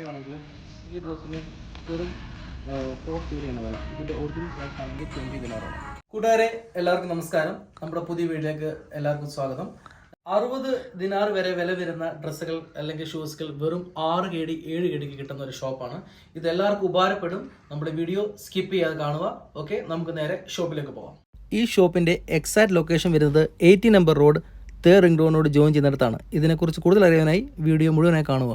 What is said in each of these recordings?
പറയുകയാണെങ്കിൽ ഈ ഡ്രസ്സിന് വെറും ഫോർ പ്രൈസ് കൂട്ടുകാരെ എല്ലാവർക്കും നമസ്കാരം. നമ്മുടെ പുതിയ വീഡിയോക്ക് എല്ലാവർക്കും സ്വാഗതം. അറുപത് ദിനാർ വരെ വില വരുന്ന ഡ്രസ്സുകൾ അല്ലെങ്കിൽ ഷൂസുകൾ വെറും ആറ് കേടി ഏഴ് കേടിക്ക് കിട്ടുന്ന ഒരു ഷോപ്പാണ് ഇത് എല്ലാവർക്കും ഉപകാരപ്പെടും. നമ്മുടെ വീഡിയോ സ്കിപ്പ് ചെയ്യാതെ കാണുക. ഓക്കെ നമുക്ക് നേരെ ഷോപ്പിലേക്ക് പോകാം. ഈ ഷോപ്പിന്റെ എക്സാക്ട് ലൊക്കേഷൻ വരുന്നത് eighty number road third ring റോഡിനോട് join ചെയ്യുന്നിടത്താണ്. ഇതിനെക്കുറിച്ച് കൂടുതൽ അറിയാനായി വീഡിയോ മുഴുവനായി കാണുക.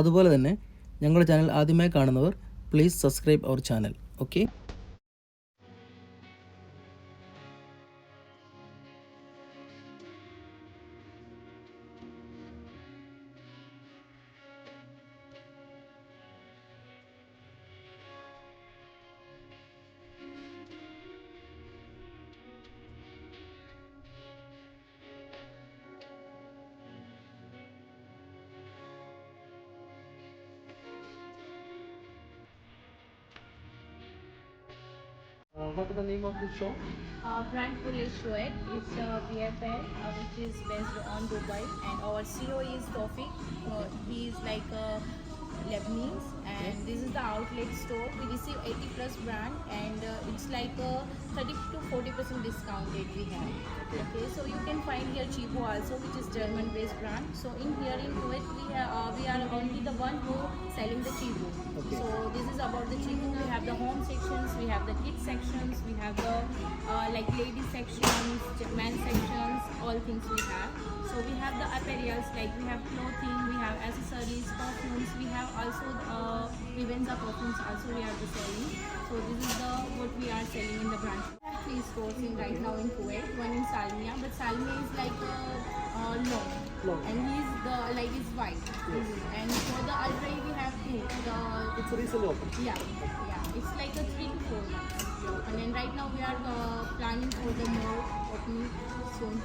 അതുപോലെ തന്നെ ഞങ്ങളുടെ ചാനൽ ആദ്യമായി കാണുന്നവർ please subscribe our channel okay What is the name of the show? Uh, brand Polish Sweat is a BFL uh, which is based on Dubai and our CEO is Tofik. Uh, he is like a Lebanese and this is the outlet store. We receive 80 plus brand and uh, it's like a 30 to 40 percent discount rate we have. Okay. so you can find here Chibo also which is German based brand. So in here in Kuwait we, have, uh, we are only the one who selling the Chibo. Okay. So this is about the Chibo. We have the home sections, we have the kids sections, we have the uh, like lady sections, men sections, all things we have. So we have the apparels like we have clothing, we have accessories, perfumes, we have also uh, Vivenza perfumes also we are selling. So this is the what we are selling in the branch. We have three stores in right now in Kuwait, one in Salmiya, but Salmiya is like a, uh, long, Long. and he's the like is white. And for the Ultra we have two. The It's recently opened. yeah, yeah. It's like a three to four months. And then right now we are uh, planning for the more opening soon.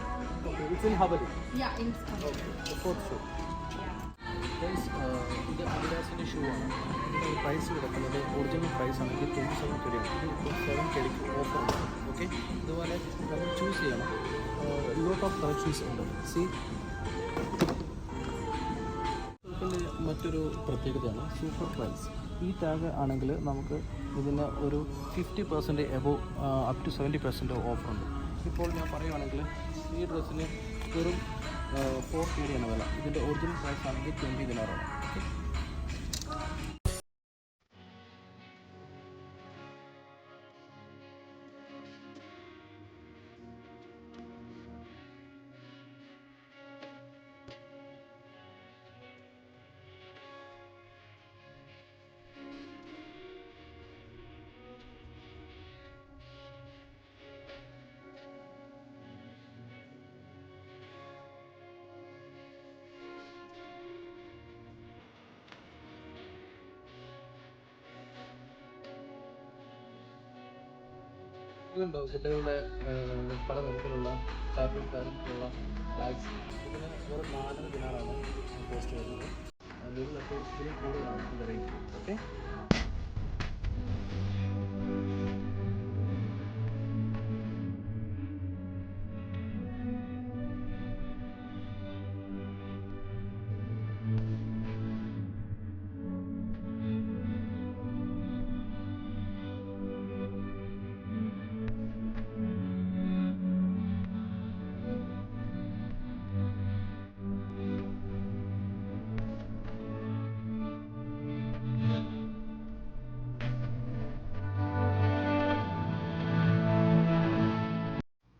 Okay, it's in Havali. Yeah, in Okay, the fourth shop. yeah. Guys, uh, ഇത് അഡിഡാസിൻ്റെ shoe ആണ് ഇതിൻ്റെ price കിടക്കുന്നത് original price ആണെങ്കിൽ twenty seven കെടിയാണ് ഇത് ഇപ്പോൾ seven കെടിക്ക് offer ഉണ്ട് okay ഇതുപോലെ നമ്മൾ ചൂസ് ചെയ്യണം ലോട്ട് ഓഫ് കളക്ഷൻസ് ഉണ്ട് സി മറ്റൊരു പ്രത്യേകതയാണ് സൂപ്പർ പ്രൈസ് ഈ ടാഗ് ആണെങ്കിൽ നമുക്ക് ഇതിന് ഒരു fifty percent above up to seventy percent offer ഉണ്ട്. ഇപ്പോൾ ഞാൻ പറയുവാണെങ്കിൽ ഈ ഡ്രസ്സിന് വെറും ഫോർ ആണ് വില. ഇതിന്റെ ഒറിജിനൽ പ്രൈസ് ആണെങ്കിൽ ട്വന്റി ദിനാറാണ് ഇതുണ്ടോ? കുട്ടികളുടെ പല നിറത്തിലുള്ള ഫാബ്രിക് കാര്യത്തിലുള്ള ബാഗ്സ് ഇതിന് വെറും നാലര ദിനാറാണ് കോസ്റ്റ് വരുന്നത് ഇതിന് കൂടുതലാണ് ഇതിന്റെ റേറ്റ് ഓക്കെ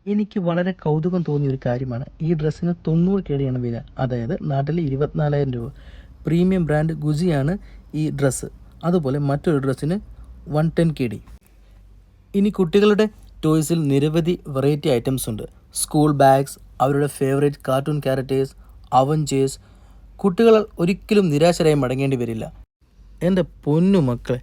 എനിക്ക് വളരെ കൗതുകം തോന്നിയ ഒരു കാര്യമാണ്. ഈ ഡ്രസ്സിന് തൊണ്ണൂറ് കേടിയാണ് വില. അതായത് നാട്ടിൽ ഇരുപത്തിനാലായിരം രൂപ. പ്രീമിയം ബ്രാൻഡ് ഗുജിയാണ് ഈ ഡ്രസ്സ്. അതുപോലെ മറ്റൊരു ഡ്രസ്സിന് വൺ ടെൻ കെ ഡി ഇനി കുട്ടികളുടെ ടോയ്സിൽ നിരവധി വെറൈറ്റി ഐറ്റംസ് ഉണ്ട്. സ്കൂൾ ബാഗ്സ് അവരുടെ ഫേവറേറ്റ് കാർട്ടൂൺ ക്യാരക്ടേഴ്സ് അവഞ്ചേഴ്സ് കുട്ടികൾ ഒരിക്കലും നിരാശരായി മടങ്ങേണ്ടി വരില്ല. എന്റെ പൊന്നു മക്കളെ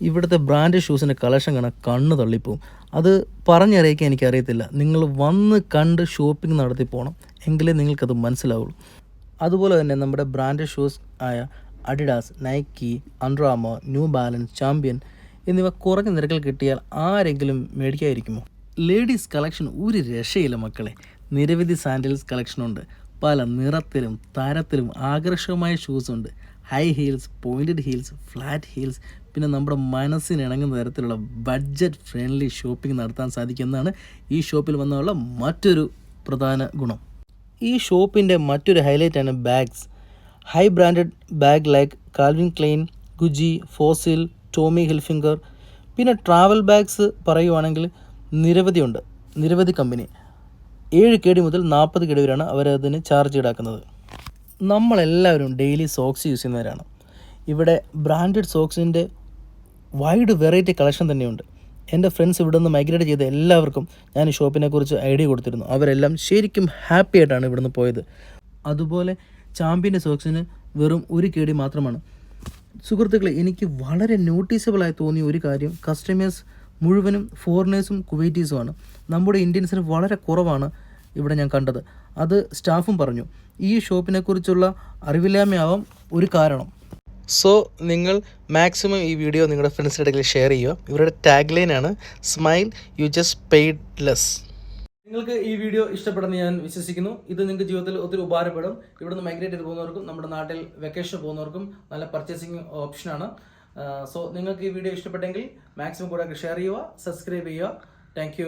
ഇവിടുത്തെ ബ്രാൻഡ് ഷൂസിന്റെ കളക്ഷൻ കാണാൻ കണ്ണ് തള്ളിപ്പോവും. അത് പറഞ്ഞറിയിക്കാൻ എനിക്കറിയത്തില്ല. നിങ്ങൾ വന്ന് കണ്ട് ഷോപ്പിംഗ് നടത്തി പോകണം എങ്കിലേ നിങ്ങൾക്കത് മനസ്സിലാവുള്ളൂ. അതുപോലെ തന്നെ നമ്മുടെ ബ്രാൻഡ് ഷൂസ് ആയ Adidas Nike Under Armour New Balance Champion എന്നിവ കുറഞ്ഞ നിരക്കിൽ കിട്ടിയാൽ ആരെങ്കിലും മേടിക്കാതിരിക്കുമോ? ലേഡീസ് കളക്ഷൻ ഒരു രക്ഷയില്ല മക്കളെ. നിരവധി സാൻഡൽസ് കളക്ഷനുണ്ട് പല നിറത്തിലും തരത്തിലും ആകർഷകമായ ഷൂസ് ഉണ്ട്. High heels pointed heels flat heels പിന്നെ നമ്മുടെ മനസ്സിന് ഇണങ്ങുന്ന തരത്തിലുള്ള ബഡ്ജറ്റ് ഫ്രണ്ട്ലി ഷോപ്പിംഗ് നടത്താൻ സാധിക്കുന്നതാണ് ഈ ഷോപ്പിൽ വന്നുള്ള മറ്റൊരു പ്രധാന ഗുണം. ഈ ഷോപ്പിന്റെ മറ്റൊരു ഹൈലൈറ്റാണ് bags high branded bag like Calvin Klein Gucci Fossil Tommy Hilfiger പിന്നെ ട്രാവൽ ബാഗ്സ് പറയുവാണെങ്കിൽ നിരവധിയുണ്ട് നിരവധി കമ്പനി ഏഴ് കേടി മുതൽ നാൽപ്പത് കേടി വരെയാണ് അവരതിന് ചാർജ് ഈടാക്കുന്നത്. നമ്മളെല്ലാവരും ഡെയിലി സോക്സ് യൂസ് ചെയ്യുന്നവരാണ്. ഇവിടെ ബ്രാൻഡഡ് സോക്സിന്റെ വൈഡ് വെറൈറ്റി കളക്ഷൻ തന്നെയുണ്ട്. എന്റെ ഫ്രണ്ട്സ് ഇവിടെ നിന്ന് മൈഗ്രേറ്റ് ചെയ്ത എല്ലാവർക്കും ഞാൻ ഈ ഷോപ്പിനെ കുറിച്ച് ഐഡിയ കൊടുത്തിരുന്നു. അവരെല്ലാം ശരിക്കും ഹാപ്പി ആയിട്ടാണ് ഇവിടുന്ന് പോയത്. അതുപോലെ ചാമ്പ്യന്റെ സോക്സിന് വെറും ഒരു കേടി മാത്രമാണ്. സുഹൃത്തുക്കളെ എനിക്ക് വളരെ നോട്ടീസബിളായി തോന്നിയ ഒരു കാര്യം കസ്റ്റമേഴ്സ് മുഴുവനും ഫോറിനേഴ്സും കുവൈറ്റീസുമാണ് നമ്മുടെ ഇന്ത്യൻസിന് വളരെ കുറവാണ്. ഇവിടെ ഞാൻ കണ്ടത്. അത് സ്റ്റാഫും പറഞ്ഞു. ഈ ഷോപ്പിനെക്കുറിച്ചുള്ള അറിവില്ലായ്മയാവാം ഒരു കാരണം. സോ നിങ്ങൾ മാക്സിമം ഈ വീഡിയോ നിങ്ങളുടെ ഫ്രണ്ട്സിന്റെ ഇടയിൽ ഷെയർ ചെയ്യുക. ഇവരുടെ ടാഗ് ആണ് smile you just paid less നിങ്ങൾക്ക് ഈ വീഡിയോ ഇഷ്ടപ്പെടുന്ന ഞാൻ വിശ്വസിക്കുന്നു. ഇത് നിങ്ങൾക്ക് ജീവിതത്തിൽ ഒത്തിരി ഉപകാരപ്പെടും. ഇവിടുന്ന് മൈഗ്രേറ്റ് ചെയ്ത് പോകുന്നവർക്കും നമ്മുടെ നാട്ടിൽ വെക്കേഷൻ പോകുന്നവർക്കും നല്ല പർച്ചേസിങ് ഓപ്ഷനാണ് സോ നിങ്ങൾക്ക് ഈ വീഡിയോ ഇഷ്ടപ്പെട്ടെങ്കിൽ മാക്സിമം കൂടെ ഷെയർ ചെയ്യുക സബ്സ്ക്രൈബ് ചെയ്യുക. താങ്ക്